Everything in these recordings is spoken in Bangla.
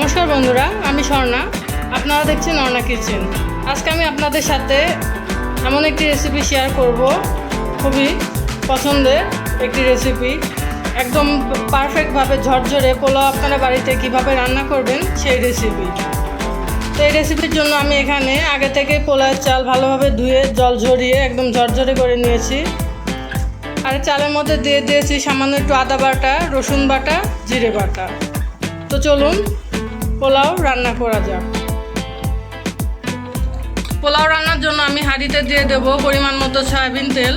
নমস্কার বন্ধুরা, আমি স্বর্ণা। আপনারা দেখছেন অর্ণা কিচেন। আজকে আমি আপনাদের সাথে এমন একটি রেসিপি শেয়ার করব, খুবই পছন্দের একটি রেসিপি একদম পারফেক্টভাবে ঝরঝরে পোলাও আপনারা বাড়িতে কীভাবে রান্না করবেন সেই রেসিপি তো এই রেসিপির জন্য আমি এখানে আগে থেকে পোলাওয়ের চাল ভালোভাবে ধুয়ে, জল ঝরিয়ে একদম ঝরঝরে করে নিয়েছি। আর চালের মধ্যে দিয়ে দিয়েছি সামান্য একটু আদা বাটা, রসুন বাটা, জিরে বাটা। তো চলুন পোলাও রান্না করা যাক। পোলাও রান্নার জন্য আমি হাঁড়িতে দিয়ে দেব পরিমাণ মতো সয়াবিন তেল।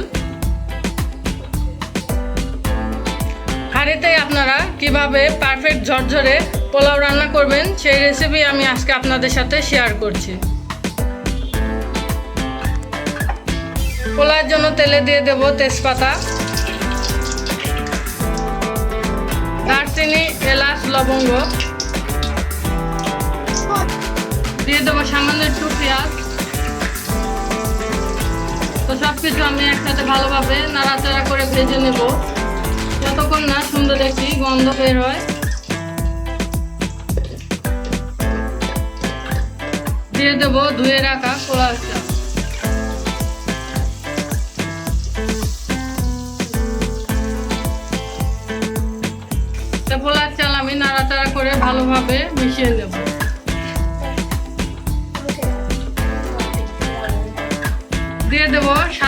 হাঁড়িতেই আপনারা কীভাবে পারফেক্ট ঝরঝরে পোলাও রান্না করবেন সেই রেসিপি আমি আজকে আপনাদের সাথে শেয়ার করছি। পোলাওয়ের জন্য তেলে দিয়ে দেব তেজপাতা, দারচিনি, এলাচ, লবঙ্গ। দিয়ে দেবো সামান্য একটু পেঁয়াজ। তো সব কিছু আমি একসাথে ভালোভাবে নাড়াচাড়া করে ভেজে নেব। যতক্ষণ না সুন্দর একটি গন্ধ বের হয়। দিয়ে দেবো ধুয়ে রাখা পোলার চাল আমি নাড়াচাড়া করে ভালোভাবে মিশিয়ে নেব।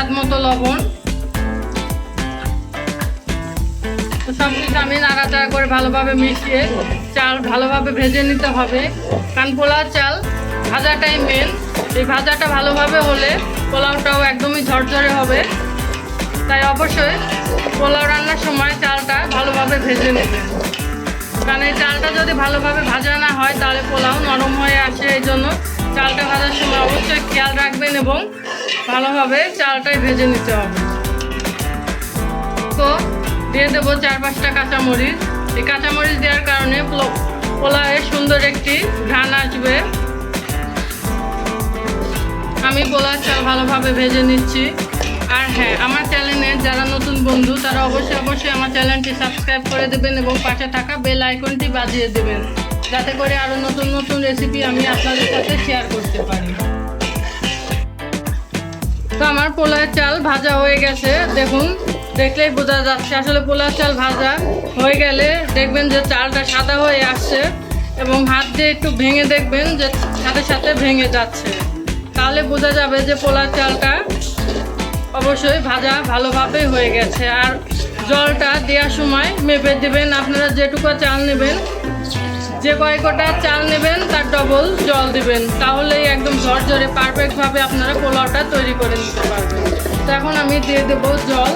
স্বাদ মতো লবণ। সব কিছু আমি নাড়াচাড়া করে ভালোভাবে মিশিয়ে চাল ভালোভাবে ভেজে নিতে হবে। কারণ পোলাও চাল ভাজাটাই মেন এই ভাজাটা ভালোভাবে হলে পোলাওটাও একদমই ঝরঝরে হবে। তাই অবশ্যই পোলাও রান্নার সময় চালটা ভালোভাবে ভেজে নেবেন কারণ এই চালটা যদি ভালোভাবে ভাজা না হয়, তাহলে পোলাও নরম হয়ে আসে। এই জন্য চালটা ভাজার সময় অবশ্যই খেয়াল রাখবেন এবং ভালোভাবে চালটাই ভেজে নিতে হবে। তো দিয়ে দেবো চার পাঁচটা কাঁচামরিচ। এই কাঁচামরিচ দেওয়ার কারণে পোলা- পোলাওয়ে সুন্দর একটি ঘ্রাণ আসবে। আমি পোলার চাল ভালোভাবে ভেজে নিচ্ছি। আর হ্যাঁ আমার চ্যানেলে যারা নতুন বন্ধু, তারা অবশ্যই অবশ্যই আমার চ্যানেলটি সাবস্ক্রাইব করে দেবেন এবং পাশে থাকা বেল আইকনটি বাজিয়ে দেবেন। যাতে করে আরও নতুন নতুন রেসিপি আমি আপনাদের সাথে শেয়ার করতে পারি। তো আমার পোলার চাল ভাজা হয়ে গেছে। দেখুন, দেখলেই বোঝা যাচ্ছে। আসলে পোলার চাল ভাজা হয়ে গেলে দেখবেন যে চালটা সাদা হয়ে আসছে এবং হাত দিয়ে একটু ভেঙে দেখবেন যে সাথে সাথে ভেঙে যাচ্ছে। তাহলে বোঝা যাবে যে পোলার চালটা অবশ্যই ভাজা ভালোভাবে হয়ে গেছে। আর জলটা দেওয়ার সময় মেপে দেবেন। আপনারা যেটুকু চাল নেবেন যে কয় কটা চাল নেবেন, তার ডবল জল দিবেন। তাহলেই একদম ঝরঝরে পারফেক্টভাবে আপনারা পোলাওটা তৈরি করে নিতে পারবেন। তো এখন আমি দিয়ে দেবো জল।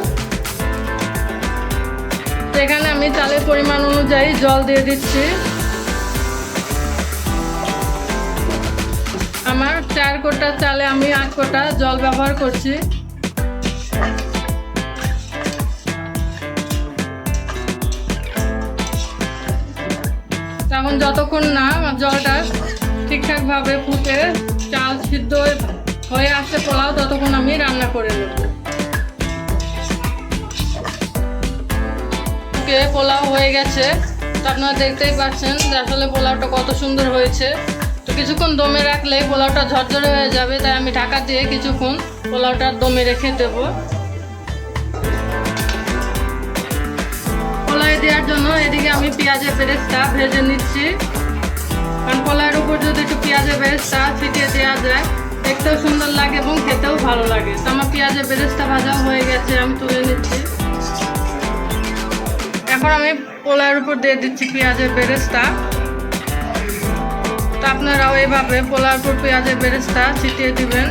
এখানে আমি চালের পরিমাণ অনুযায়ী জল দিয়ে দিচ্ছি। আমার চার কোটা চালে আমি আট কোটা জল ব্যবহার করছি। তখন যতক্ষণ না জলটা ঠিকঠাকভাবে ফুটে চাল সিদ্ধ হয়ে- আসছে পোলাও, ততক্ষণ আমি রান্না করে নেব। পোলাও হয়ে গেছে। তো আপনারা দেখতেই পাচ্ছেন যে আসলে পোলাওটা কত সুন্দর হয়েছে। তো কিছুক্ষণ দমে রাখলে পোলাওটা ঝরঝরে হয়ে যাবে, তাই আমি ঢাকা দিয়ে কিছুক্ষণ পোলাওটা দমে রেখে দেবো। কলাই দেওয়ার জন্য এদিকে আমি পেঁয়াজের বেরেস্তা ভেজে নিচ্ছি। কারণ কলাইয়ের উপর যদি একটু পেঁয়াজের বেরেস্তা ছিটিয়ে দেওয়া যায়, দেখতেও সুন্দর লাগে এবং খেতেও ভালো লাগে। তো আমার পেঁয়াজের বেরেস্তা ভাজা হয়ে গেছে, আমি তুলে নিচ্ছি। এখন আমি পোলাইয়ের উপর দিয়ে দিচ্ছি পেঁয়াজের বেরেস্তা তো আপনারাও এইভাবে পোলার উপর পেঁয়াজের বেরেস্তা ছিটিয়ে দিবেন।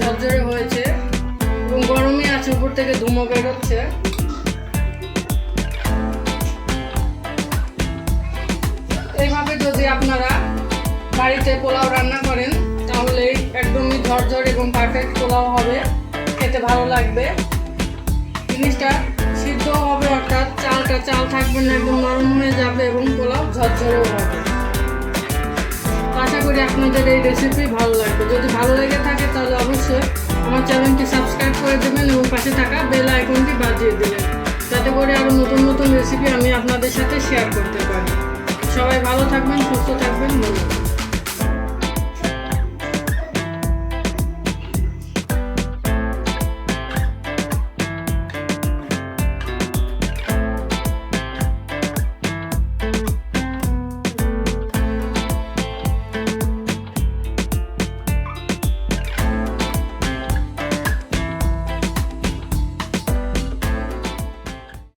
ঝরঝরে হয়েছে এবং গরমই আছে, উপর থেকে ধুমো বেরোচ্ছে। এইভাবে যদি আপনারা বাড়িতে পোলাও রান্না করেন, তাহলে একদমই ঝরঝর এবং পারফেক্ট পোলাও হবে, খেতে ভালো লাগবে। জিনিসটা সিদ্ধ হবে, অর্থাৎ চালটা চাল থাকবে না, একদম নরম হয়ে যাবে এবং পোলাও ঝরঝরেও হবে। করি আপনাদের এই রেসিপি ভালো লাগবে। যদি ভালো লেগে থাকে তাহলে অবশ্যই আমার চ্যানেলটি সাবস্ক্রাইব করে দেবেন এবং পাশে থাকা বেল আইকনটি বাজিয়ে দেবেন। যাতে করে আরও নতুন নতুন রেসিপি আমি আপনাদের সাথে শেয়ার করতে পারি। সবাই ভালো থাকবেন, সুস্থ থাকবেন, ধন্যবাদ।